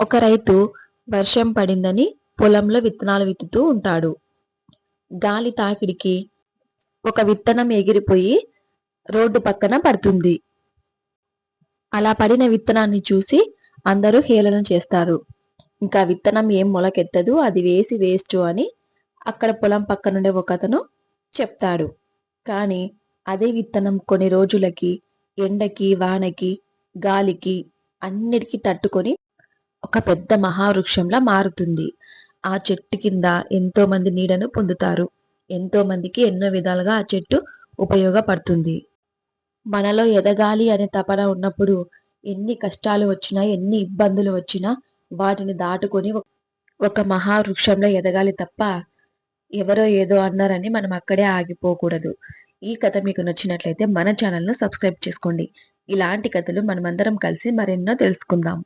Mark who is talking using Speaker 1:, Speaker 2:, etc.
Speaker 1: ఒక రైతు వర్షం పడిందని పొలంలో విత్తనాలు విత్తుతూ ఉంటాడు. గాలి తాకిడికి ఒక విత్తనం ఎగిరిపోయి రోడ్డు పక్కన పడుతుంది. అలా పడిన విత్తనాన్ని చూసి అందరూ హేళన చేస్తారు. ఇంకా విత్తనం ఏం మొలకెత్తదు అది వేసి వేస్ట్ అని అక్కడ పొలం పక్కనుండే ఒక అతను చెప్తాడు. కానీ అదే విత్తనం కొన్ని రోజులకి ఎండకి వానకి గాలికి అన్నిటికీ తట్టుకొని ఒక పెద్ద మహావృక్షంలా మారుతుంది. ఆ చెట్టు కింద ఎంతో మంది నీడను పొందుతారు. ఎంతో మందికి ఎన్నో విధాలుగా ఆ చెట్టు ఉపయోగపడుతుంది. మనలో ఎదగాలి అనే తపన ఉన్నప్పుడు ఎన్ని కష్టాలు వచ్చినా ఎన్ని ఇబ్బందులు వచ్చినా వాటిని దాటుకొని ఒక- మహావృక్షంలో ఎదగాలి తప్ప ఎవరో ఏదో అన్నారని మనం అక్కడే ఆగిపోకూడదు. ఈ కథ మీకు నచ్చినట్లయితే మన ఛానల్ను సబ్స్క్రైబ్ చేసుకోండి. ఇలాంటి కథలు మనమందరం కలిసి మరెన్నో తెలుసుకుందాం.